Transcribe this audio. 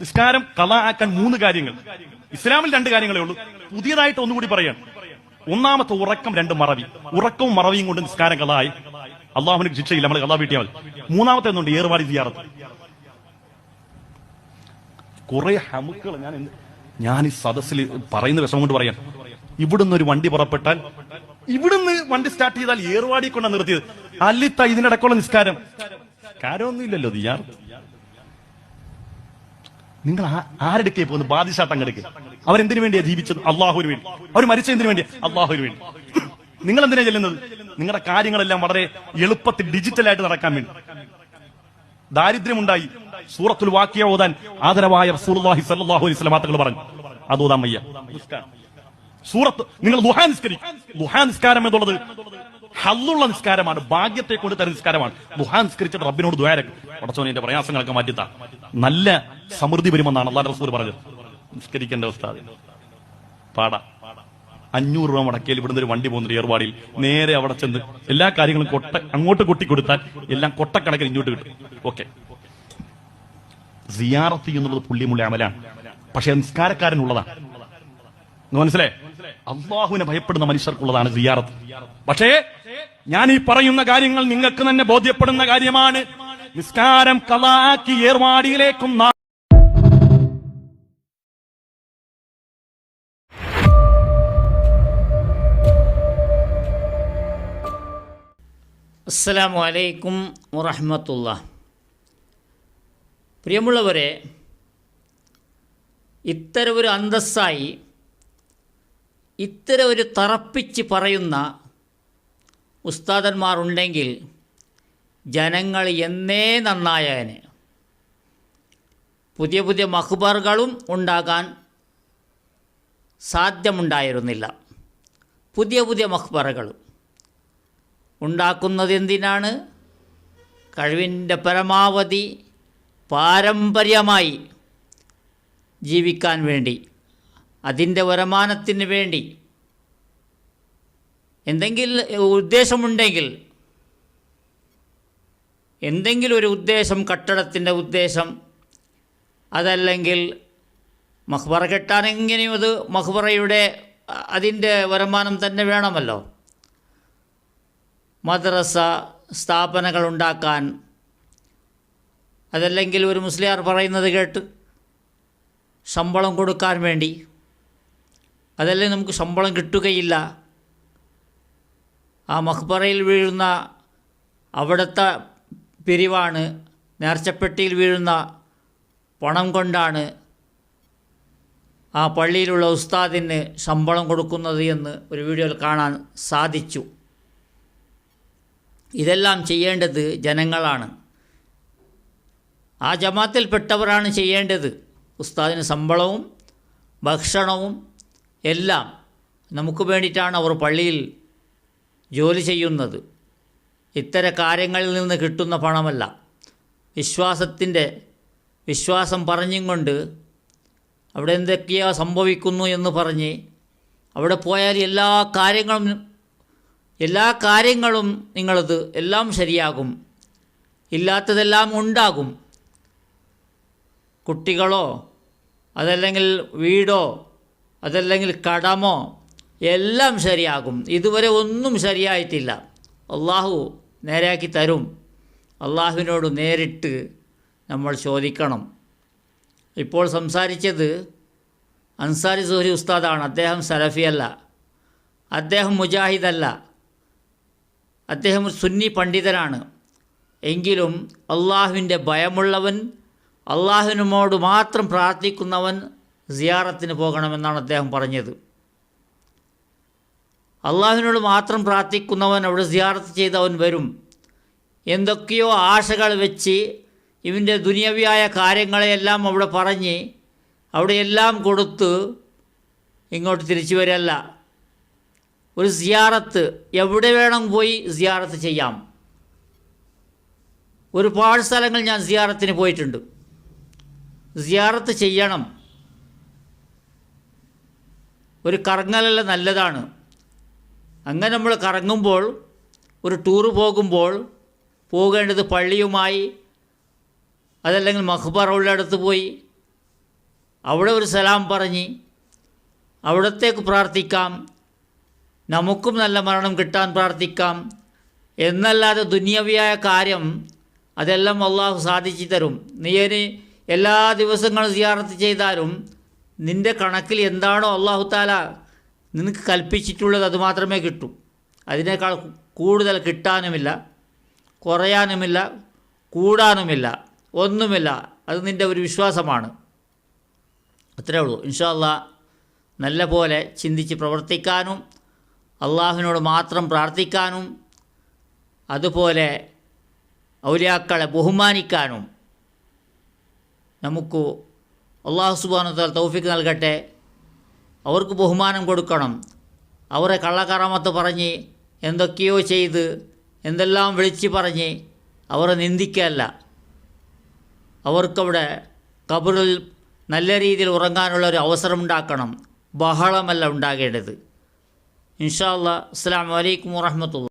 നിസ്കാരം കള ആക്കാൻ മൂന്ന് കാര്യങ്ങൾ. ഇസ്ലാമിൽ രണ്ട് കാര്യങ്ങളേ ഉള്ളൂ. പുതിയതായിട്ട് ഒന്നുകൂടി പറയാം. ഒന്നാമത്തെ ഉറക്കം രണ്ട് മറവി. ഉറക്കവും മറവിയും കൊണ്ട് നിസ്കാരം കളായി അള്ളാഹുവിന് ശിക്ഷയില്ല. നമ്മൾ കള വീട്ടിയാൽ മതി. മൂന്നാമത്തെ ഒന്നുണ്ട് ഏർവാടി സിയാറത്ത്. കുറെ ഹമുക്കൾ ഞാൻ ഞാൻ ഈ സദസ്സിൽ പറയുന്ന വിഷമം കൊണ്ട് പറയാം. ഇവിടുന്ന് ഒരു വണ്ടി പുറപ്പെട്ടാൽ ഇവിടുന്ന് വണ്ടി സ്റ്റാർട്ട് ചെയ്താൽ ഏർവാടി കൊണ്ടാണ് നിർത്തിയത്. അല്ലിത്ത ഇതിനിടക്കുള്ള നിസ്കാരം. കാര്യമൊന്നുമില്ലല്ലോ ദിയാർ നിങ്ങൾ ആരെടുക്കേ പോകുന്നു? ബാദിഷാ കിടക്കുക അവരെന്തിനു വേണ്ടിയാ ജീവിച്ചത്? അള്ളാഹുവിന് വേണ്ടി. അവർ മരിച്ച എന്തിനു വേണ്ടി അള്ളാഹുവിന് വേണ്ടി. നിങ്ങൾ എന്തിനാ ചെല്ലുന്നത്? നിങ്ങളുടെ കാര്യങ്ങളെല്ലാം വളരെ എളുപ്പത്തിൽ ഡിജിറ്റലായിട്ട് നടക്കാൻ വേണ്ടി. ദാരിദ്ര്യമുണ്ടായി. സൂറത്തുൽ വാക്യ ഓതാൻ ആദരവായ റസൂലുള്ളാഹി സ്വല്ലല്ലാഹു അലൈഹി വസല്ലം പറഞ്ഞു. അത് ഓതാൻ സൂറത്ത് നിങ്ങൾ ദുഹാ നിസ്കരിക്കും. ദുഹാ നിസ്കാരം എന്നുള്ളത് ഹല്ലുള്ള നിസ്കാരമാണ് ഭാഗ്യത്തെ കൊണ്ട് തരുന്ന നിസ്കാരമാണ്. ദുഹാ നിസ്കരിച്ചിട്ട് റബ്ബിനോട് ദ്വാരക്കും പടച്ചോനെ പ്രയാസങ്ങളൊക്കെ മാറ്റിത്താ. നല്ല സമൃദ്ധി വരുമെന്നാണ് അള്ളാഹ് റസൂൽ പറഞ്ഞത്. നിസ്കരിക്കേണ്ട അവസ്ഥ പാടാ. അഞ്ഞൂറ് രൂപ മുടക്കിയാൽ ഇവിടുന്ന് ഒരു വണ്ടി പോകുന്നുണ്ട് ഏർവാടിയിൽ. നേരെ അവിടെ ചെന്ന് എല്ലാ കാര്യങ്ങളും കൊട്ട അങ്ങോട്ട് കൊട്ടി കൊടുത്താൽ എല്ലാം കൊട്ടക്കണക്കിന് ഇങ്ങോട്ട് കിട്ടും. ഓക്കെ. സിയാറത്ത് എന്നുള്ളത് പുള്ളിമുള്ള അമലാണ്. പക്ഷെ നിസ്കാരക്കാരനുള്ളതാണ് മനസ്സിലേ അള്ളാഹുവിനെ ഭയപ്പെടുന്ന മനുഷ്യർക്കുള്ളതാണ് സിയാറത്ത്. പക്ഷേ ഞാൻ ഈ പറയുന്ന കാര്യങ്ങൾ നിങ്ങൾക്ക് തന്നെ ബോധ്യപ്പെടുന്ന കാര്യമാണ്. നിസ്കാരം കലാക്കി ഏർവാടിയിലേക്കും അസ്സലാമു അലൈക്കും വറഹമത്തുള്ള. പ്രിയമുള്ളവരെ ഇത്തരം ഒരു അന്തസ്സായി ഇത്തരം ഒരു തറപ്പിച്ച് പറയുന്ന ഉസ്താദന്മാർ ഉണ്ടെങ്കിൽ ജനങ്ങൾ എന്നേ നന്നായതിന് പുതിയ പുതിയ മഹ്ബറുകളും ഉണ്ടാകാൻ സാധ്യമുണ്ടായിരുന്നില്ല. പുതിയ പുതിയ മഹ്ബറകളും ഉണ്ടാക്കുന്നത് എന്തിനാണ് കഴിവിന്റെ പരമാവധി പാരമ്പര്യമായി ജീവിക്കാൻ വേണ്ടി അതിന്റെ വരുമാനത്തിന് വേണ്ടി എന്തെങ്കിലും ഉദ്ദേശമുണ്ടെങ്കിൽ എന്തെങ്കിലും ഒരു ഉദ്ദേശം കട്ടടത്തിന്റെ ഉദ്ദേശം അതല്ലെങ്കിൽ മഹ്ബറ കെട്ടാനെങ്ങനെയും അത് മഹ്ബറയുടെ അതിന്റെ വരുമാനം തന്നെ വേണമല്ലോ. മദ്രസ സ്ഥാപനങ്ങൾ ഉണ്ടാക്കാൻ അതല്ലെങ്കിൽ ഒരു മുസ്ലിയാർ പറയുന്നത് കേട്ട് ശമ്പളം കൊടുക്കാൻ വേണ്ടി അതല്ലെങ്കിൽ നമുക്ക് ശമ്പളം കിട്ടുകയില്ല. ആ മഖ്ബറയിൽ വീഴുന്ന അവിടുത്തെ പിരിവാണ് നേർച്ചപ്പെട്ടിയിൽ വീഴുന്ന പണം കൊണ്ടാണ് ആ പള്ളിയിലുള്ള ഉസ്താദിന് ശമ്പളം കൊടുക്കുന്നത് എന്ന് ഒരു വീഡിയോയിൽ കാണാൻ സാധിച്ചു. ഇതെല്ലാം ചെയ്യേണ്ടത് ജനങ്ങളാണ്. ആ ജമാത്തിൽപ്പെട്ടവരാണ് ചെയ്യേണ്ടത്. ഉസ്താദിന് ശമ്പളവും ഭക്ഷണവും എല്ലാം നമുക്ക് വേണ്ടിയിട്ടാണ് അവർ പള്ളിയിൽ ജോലി ചെയ്യുന്നത് ഇത്തരം കാര്യങ്ങളിൽ നിന്ന് കിട്ടുന്ന പണമല്ല. വിശ്വാസത്തിന്റെ വിശ്വാസം പറഞ്ഞും കൊണ്ട് അവിടെ എന്തൊക്കെയാ സംഭവിക്കുന്നു എന്ന് പറഞ്ഞ് അവിടെ പോയാൽ എല്ലാ കാര്യങ്ങളും എല്ലാ കാര്യങ്ങളും നിങ്ങളത് എല്ലാം ശരിയാകും. ഇല്ലാത്തതെല്ലാം ഉണ്ടാകും. കുട്ടികളോ അതല്ലെങ്കിൽ വീടോ അതല്ലെങ്കിൽ കടമോ എല്ലാം ശരിയാകും ഇതുവരെ ഒന്നും ശരിയായിട്ടില്ല. അള്ളാഹു നേരാക്കി തരും. അള്ളാഹുവിനോട് നേരിട്ട് നമ്മൾ ചോദിക്കണം. ഇപ്പോൾ സംസാരിച്ചത് അൻസാരി സുഹരി ഉസ്താദാണ്. അദ്ദേഹം സലഫിയല്ല അദ്ദേഹം മുജാഹിദല്ല അദ്ദേഹം സുന്നി പണ്ഡിതനാണ്. എങ്കിലും അള്ളാഹുവിന്റെ ഭയമുള്ളവൻ അള്ളാഹുവിനോട് മാത്രം പ്രാർത്ഥിക്കുന്നവൻ സിയാറത്തിന് പോകണമെന്നാണ് അദ്ദേഹം പറഞ്ഞത്. അള്ളാഹുവിനോട് മാത്രം പ്രാർത്ഥിക്കുന്നവൻ അവിടെ സിയാറത്ത് ചെയ്തവൻ വരും. എന്തൊക്കെയോ ആശകൾ വെച്ച് ഇവന്റെ ദുനിയവിയായ കാര്യങ്ങളെയെല്ലാം അവിടെ പറഞ്ഞ് അവിടെയെല്ലാം കൊടുത്ത് ഇങ്ങോട്ട് തിരിച്ചു വരല്ല. ഒരു സിയാറത്ത് എവിടെ വേണം പോയി സിയാറത്ത് ചെയ്യാം? ഒരുപാട് സ്ഥലങ്ങൾ ഞാൻ സിയാറത്തിന് പോയിട്ടുണ്ട്. സിയാറത്ത് ചെയ്യണം. ഒരു കറങ്ങലല്ല നല്ലതാണ്. അങ്ങനെ നമ്മൾ കറങ്ങുമ്പോൾ ഒരു ടൂറ് പോകുമ്പോൾ പോകേണ്ടത് പള്ളിയുമായി അതല്ലെങ്കിൽ മഹ്ബറ ഉള്ളിടത്ത് പോയി അവിടെ ഒരു സലാം പറഞ്ഞ് അവിടത്തേക്ക് പ്രാർത്ഥിക്കാം നമുക്കും നല്ല മരണം കിട്ടാൻ പ്രാർത്ഥിക്കാം എന്നല്ലാതെ ദുന്യവിയായ കാര്യം അതെല്ലാം അള്ളാഹു സാധിച്ചു തരും. നീ ഇനി എല്ലാ ദിവസങ്ങളും സിയാറത്ത് ചെയ്താലും നിന്റെ കണക്കിൽ എന്താണോ അള്ളാഹു താല നിനക്ക് കൽപ്പിച്ചിട്ടുള്ളത് അതുമാത്രമേ കിട്ടൂ. അതിനേക്കാൾ കൂടുതൽ കിട്ടാനുമില്ല കുറയാനുമില്ല കൂടാനുമില്ല ഒന്നുമില്ല. അത് നിന്റെ ഒരു വിശ്വാസമാണ്. അത്രേ ഉള്ളൂ. ഇൻഷാല്ല നല്ല പോലെ ചിന്തിച്ച് പ്രവർത്തിക്കാനും അള്ളാഹുവിനോട് മാത്രം പ്രാർത്ഥിക്കാനും അതുപോലെ ഔലിയാക്കളെ ബഹുമാനിക്കാനും നമുക്ക് അള്ളാഹു സുബാൻ തൗഫിക്ക് നൽകട്ടെ. അവർക്ക് ബഹുമാനം കൊടുക്കണം. അവരെ കള്ളക്കറമത്ത് പറഞ്ഞ് എന്തൊക്കെയോ ചെയ്ത് എന്തെല്ലാം വിളിച്ച് പറഞ്ഞ് അവരെ നിന്ദിക്കല്ല അവർക്കവിടെ കബറിൽ നല്ല രീതിയിൽ ഉറങ്ങാനുള്ള ഒരു അവസരം ഉണ്ടാക്കണം ബഹളമല്ല ഉണ്ടാകേണ്ടത്. ഇൻഷാ അസ്സാം വലൈക്കും വാഹമത്തുള്ള